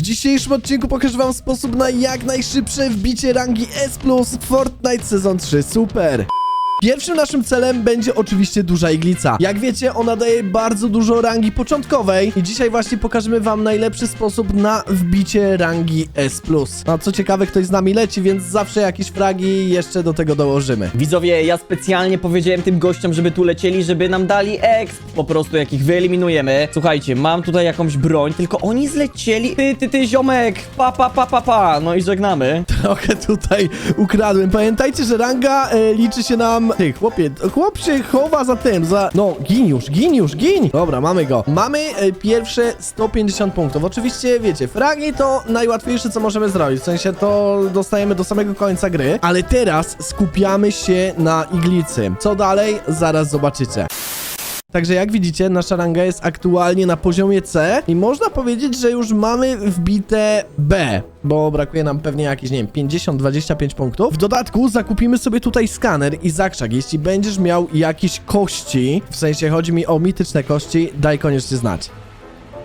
W dzisiejszym odcinku pokażę wam sposób na jak najszybsze wbicie rangi S+, w Fortnite Sezon 3 Super. Pierwszym naszym celem będzie oczywiście duża iglica. Jak wiecie, ona daje bardzo dużo rangi początkowej i dzisiaj właśnie pokażemy wam najlepszy sposób na wbicie rangi S+. A co ciekawe, ktoś z nami leci, więc zawsze jakieś fragi jeszcze do tego dołożymy. Widzowie, ja specjalnie powiedziałem tym gościom, żeby tu lecieli, żeby nam dali exp, po prostu jak ich wyeliminujemy. Słuchajcie, mam tutaj jakąś broń, tylko oni zlecieli. Ty, ty, ty, ziomek, pa, pa, pa, pa, pa. No i żegnamy. Trochę tutaj ukradłem. Pamiętajcie, że ranga e, liczy się nam... Ty, chłopie, chłop się chowa za tym, za... No, gin już, gin już, gin! Dobra, mamy go. Mamy e, pierwsze 150 punktów. Oczywiście, wiecie, fragi to najłatwiejsze, co możemy zrobić. W sensie to dostajemy do samego końca gry. Ale teraz skupiamy się na iglicy. Co dalej? Zaraz zobaczycie. Także jak widzicie, nasza ranga jest aktualnie na poziomie C i można powiedzieć, że już mamy wbite B, bo brakuje nam pewnie jakieś, nie wiem, 50-25 punktów. W dodatku zakupimy sobie tutaj skaner i zakrzak. Jeśli będziesz miał jakieś kości, w sensie chodzi mi o mityczne kości, daj koniecznie znać.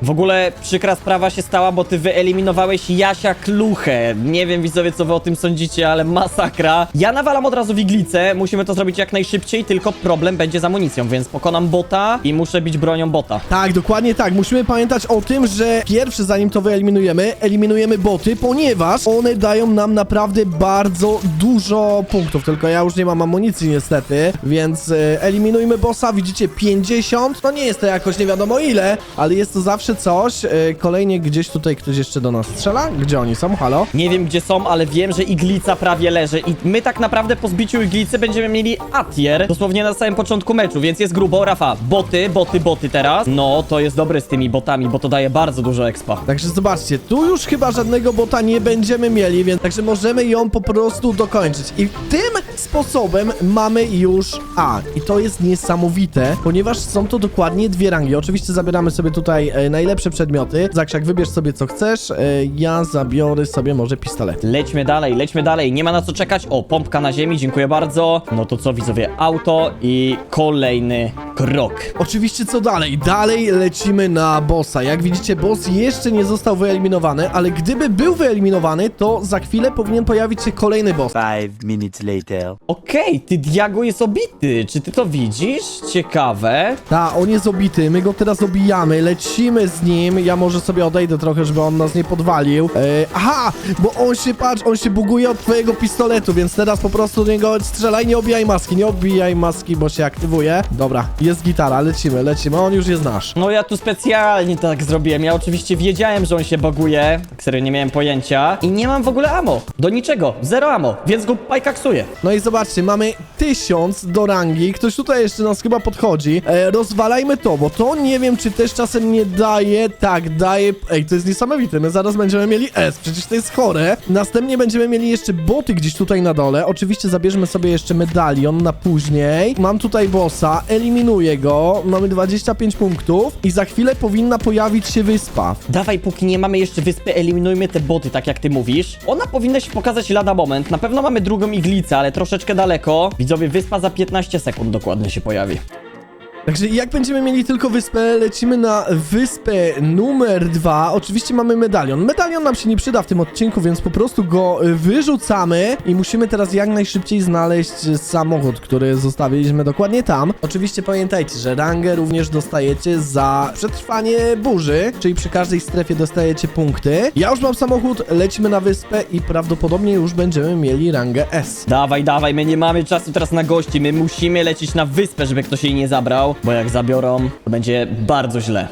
W ogóle przykra sprawa się stała, bo ty wyeliminowałeś Jasia Kluchę. Nie wiem widzowie co wy o tym sądzicie, ale masakra. Ja nawalam od razu w iglicę, musimy to zrobić jak najszybciej, tylko problem będzie z amunicją, więc pokonam bota i muszę bić bronią bota. Tak, dokładnie tak. Musimy pamiętać o tym, że pierwszy, zanim to wyeliminujemy, eliminujemy boty, ponieważ one dają nam naprawdę bardzo dużo punktów. Tylko ja już nie mam amunicji niestety, więc e, eliminujmy bossa. Widzicie, 50. No nie jest to jakoś nie wiadomo ile, ale jest to zawsze coś. E, kolejnie gdzieś tutaj ktoś jeszcze do nas strzela. Gdzie oni są? Halo? Nie wiem gdzie są, ale wiem, że iglica prawie leży i my tak naprawdę po zbiciu iglicy będziemy mieli atier dosłownie na samym początku meczu, więc jest grubo. Rafa, boty, boty, boty teraz. No, to jest dobre z tymi botami, bo to daje bardzo dużo expa. Także zobaczcie, tu już chyba żadnego bota nie będziemy mieli, więc także możemy ją po prostu dokończyć. I tym sposobem mamy już A. I to jest niesamowite, ponieważ są to dokładnie dwie rangi. Oczywiście zabieramy sobie tutaj e, najlepsze przedmioty. Zakrzak, wybierz sobie co chcesz. E, ja zabiorę sobie może pistolet. Lećmy dalej, lećmy dalej, nie ma na co czekać. O, pompka na ziemi, dziękuję bardzo. No to co widzowie, auto i kolejny krok. Oczywiście co dalej? Dalej lecimy na bossa. Jak widzicie, boss jeszcze nie został wyeliminowany, ale gdyby był wyeliminowany, to za chwilę powinien pojawić się kolejny boss. Five minutes later. Okej, ty Diago jest obity, czy ty to widzisz? Ciekawe. Ta, on jest obity, my go teraz obijamy, lecimy z nim, ja może sobie odejdę trochę, żeby on nas nie podwalił. E, aha, bo on się, patrz, on się buguje od twojego pistoletu, więc teraz po prostu do niego strzelaj, nie obijaj maski, nie obijaj maski, bo się aktywuje. Dobra, jest gitara, lecimy, lecimy, on już jest nasz. No ja tu specjalnie tak zrobiłem. Ja oczywiście wiedziałem, że on się buguje. Serio nie miałem pojęcia. I nie mam w ogóle ammo. Do niczego. Zero ammo. Więc go pajkaksuję. No i zobaczcie, mamy tysiąc do rangi, ktoś tutaj jeszcze nas chyba podchodzi. E, rozwalajmy to, bo to nie wiem, czy też czasem nie daje, tak, daje, ej, to jest niesamowite, my zaraz będziemy mieli S, przecież to jest chore. Następnie będziemy mieli jeszcze boty gdzieś tutaj na dole, oczywiście zabierzemy sobie jeszcze medalion na później. Mam tutaj bossa, eliminuję go, mamy 25 punktów i za chwilę powinna pojawić się wyspa. Dawaj, póki nie mamy jeszcze wyspy, eliminujmy te boty, tak jak ty mówisz. Ona powinna się pokazać lada moment. Na pewno mamy drugą iglicę, ale troszeczkę daleko. Widzowie, wyspa za 15 sekund dokładnie się pojawi. Także jak będziemy mieli tylko wyspę, lecimy na wyspę numer dwa. Oczywiście mamy medalion. Medalion nam się nie przyda w tym odcinku, więc po prostu go y, wyrzucamy i musimy teraz jak najszybciej znaleźć samochód, który zostawiliśmy dokładnie tam. Oczywiście pamiętajcie, że rangę również dostajecie za przetrwanie burzy, czyli przy każdej strefie dostajecie punkty. Ja już mam samochód, lecimy na wyspę i prawdopodobnie już będziemy mieli rangę S. Dawaj, dawaj, my nie mamy czasu teraz na gości. My musimy lecieć na wyspę, żeby ktoś jej nie zabrał. Bo jak zabiorą, to będzie bardzo źle.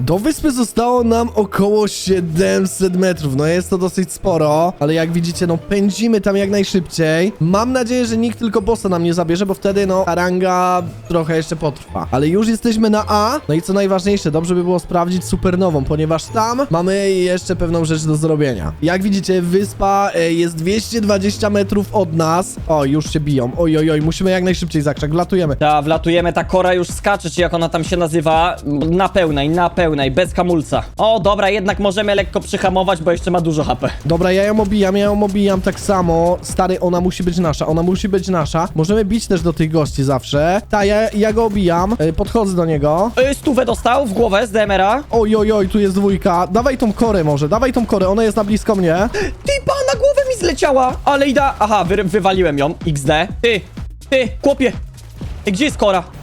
Do wyspy zostało nam około 700 metrów. No jest to dosyć sporo, ale jak widzicie, no pędzimy tam jak najszybciej. Mam nadzieję, że nikt tylko bossa nam nie zabierze, bo wtedy, no, ta ranga trochę jeszcze potrwa. Ale już jesteśmy na A. No i co najważniejsze, dobrze by było sprawdzić supernową, ponieważ tam mamy jeszcze pewną rzecz do zrobienia. Jak widzicie, wyspa e, jest 220 metrów od nas. O, już się biją. Oj, oj, oj, musimy jak najszybciej zakrzak. Wlatujemy. Ta, wlatujemy, ta kora już skacze, czy jak ona tam się nazywa, na pełnej, na pełnej. Pełnej, bez hamulca. O, dobra, jednak możemy lekko przyhamować, bo jeszcze ma dużo HP. Dobra, ja ją obijam, ja ją obijam tak samo. Stary, ona musi być nasza, ona musi być nasza. Możemy bić też do tych gości zawsze. Ta, ja, ja go obijam. E, Podchodzę do niego. Yy, stówę dostał w głowę z DMR-a. Oj, oj, oj, tu jest dwójka. Dawaj tą korę może, dawaj tą korę, ona jest na blisko mnie. Ty, pa, na głowę mi zleciała, ale ida... Aha, wy, wywaliłem ją, XD. Ty, ty, chłopie. Gdzie jest Kora?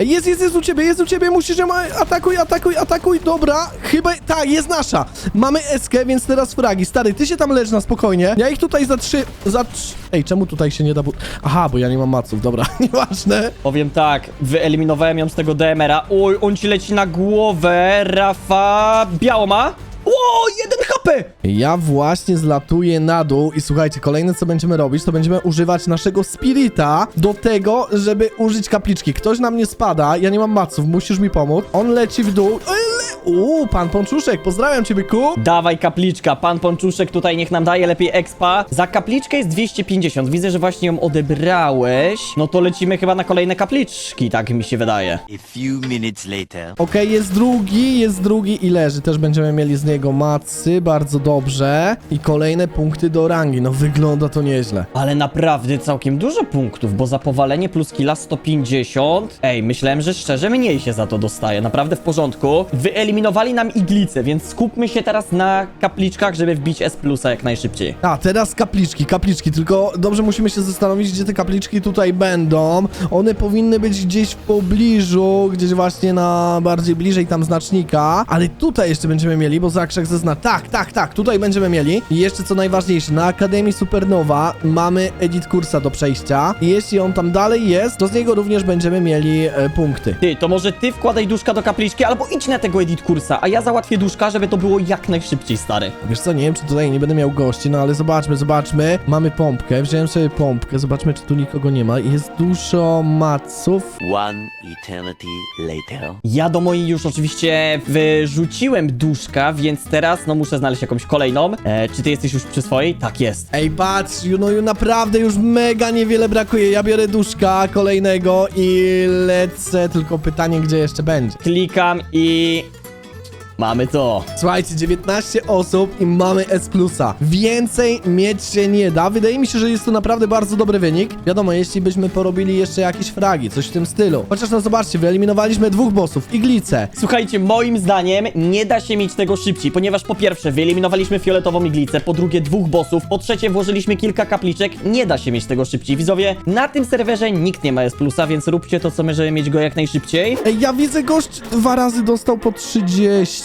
Ej, Jest, jest, jest u ciebie, jest u ciebie, musisz ją... Atakuj, atakuj, atakuj, dobra. Chyba, tak, jest nasza. Mamy SK, więc teraz fragi. Stary, ty się tam leż na spokojnie. Ja ich tutaj za trzy... Za trzy. Ej, czemu tutaj się nie da... bu- Aha, bo ja nie mam maców, dobra, nieważne. Powiem tak, wyeliminowałem ją z tego DMR-a. Oj, on ci leci na głowę, Rafa. Biało ma? O, 1H! dupy! Ja właśnie zlatuję na dół i słuchajcie, kolejne co będziemy robić, to będziemy używać naszego spirita do tego, żeby użyć kapliczki. Ktoś na mnie spada, ja nie mam maców, musisz mi pomóc. On leci w dół. Uuu, pan Ponczuszek, pozdrawiam cię, byku. Dawaj kapliczka, pan Ponczuszek tutaj niech nam daje lepiej expa. Za kapliczkę jest 250, widzę, że właśnie ją odebrałeś. No to lecimy chyba na kolejne kapliczki, tak mi się wydaje. A few minutes later. Okej, jest drugi, jest drugi i leży. Też będziemy mieli z niego macy, bardzo dobrze. I kolejne punkty do rangi, no wygląda to nieźle. Ale naprawdę całkiem dużo punktów, bo za powalenie plus killa 150. Ej, myślałem, że szczerze mniej się za to dostaje. Naprawdę w porządku. Wyeliminowali nam iglicę, więc skupmy się teraz na kapliczkach, żeby wbić S plusa jak najszybciej. A, teraz kapliczki, kapliczki, tylko dobrze musimy się zastanowić, gdzie te kapliczki tutaj będą. One powinny być gdzieś w pobliżu, gdzieś właśnie na bardziej bliżej tam znacznika, ale tutaj jeszcze będziemy mieli, bo Zakrzak zazna... Tak, tak, tak, tutaj będziemy mieli. I jeszcze co najważniejsze, na Akademii Supernowa mamy edit kursa do przejścia i jeśli on tam dalej jest, to z niego również będziemy mieli e, punkty. Ty, to może ty wkładaj duszka do kapliczki, albo idź na tego edit kursa, a ja załatwię duszka, żeby to było jak najszybciej, stary. Wiesz co, nie wiem, czy tutaj nie będę miał gości, no ale zobaczmy, zobaczmy. Mamy pompkę, wziąłem sobie pompkę, zobaczmy, czy tu nikogo nie ma. Jest dużo maców. One eternity later. Ja do mojej już oczywiście wyrzuciłem duszka, więc teraz no muszę znaleźć jakąś kolejną. E, czy ty jesteś już przy swojej? Tak jest. Ej, patrz, ju- no ju naprawdę już mega niewiele brakuje. Ja biorę duszka kolejnego i lecę, tylko pytanie, gdzie jeszcze będzie. Klikam i... Mamy to. Słuchajcie, 19 osób i mamy S+. Więcej mieć się nie da. Wydaje mi się, że jest to naprawdę bardzo dobry wynik. Wiadomo, jeśli byśmy porobili jeszcze jakieś fragi, coś w tym stylu. Chociaż no zobaczcie, wyeliminowaliśmy dwóch bossów. Iglice. Słuchajcie, moim zdaniem nie da się mieć tego szybciej, ponieważ po pierwsze wyeliminowaliśmy fioletową iglicę, po drugie dwóch bossów, po trzecie włożyliśmy kilka kapliczek, nie da się mieć tego szybciej. Widzowie, na tym serwerze nikt nie ma S+, więc róbcie to, co my, żeby mieć go jak najszybciej. Ej, ja widzę gość dwa razy dostał po 30.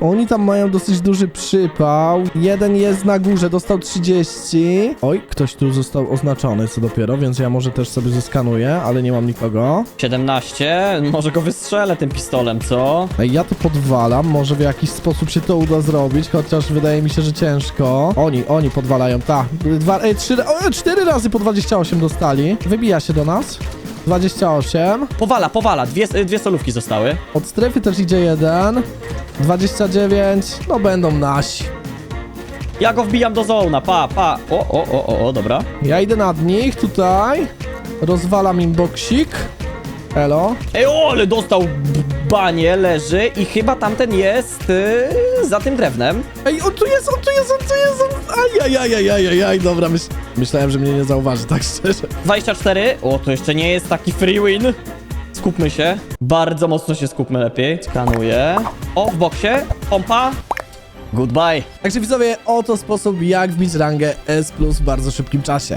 Oni tam mają dosyć duży przypał. Jeden jest na górze, dostał 30. Oj, ktoś tu został oznaczony, co dopiero, więc ja może też sobie zeskanuję, ale nie mam nikogo. 17, może go wystrzelę tym pistolem, co? Ej, ja to podwalam, może w jakiś sposób się to uda zrobić, chociaż wydaje mi się, że ciężko. Oni, oni podwalają, tak. Dwa, ej, trzy, o, cztery razy po 28 dostali. Wybija się do nas. 28. Powala, powala, dwie, dwie solówki zostały. Od strefy też idzie jeden. 29. No będą nasi. Ja go wbijam do zona, pa, pa. O, o, o, o, o, dobra. Ja idę nad nich tutaj. Rozwalam im boksik. Elo. Ej, o, ale dostał banie, leży i chyba tamten jest yy, za tym drewnem. Ej, on tu jest, on tu jest, on tu jest. On... Ajajajajajajaj, dobra, myśl... myślałem, że mnie nie zauważy, tak szczerze. 24. O, to jeszcze nie jest taki free win. Skupmy się. Bardzo mocno się skupmy lepiej. Skanuję. O, w boksie. Pompa. Goodbye. Także widzowie, oto sposób jak wbić rangę S Plus w bardzo szybkim czasie.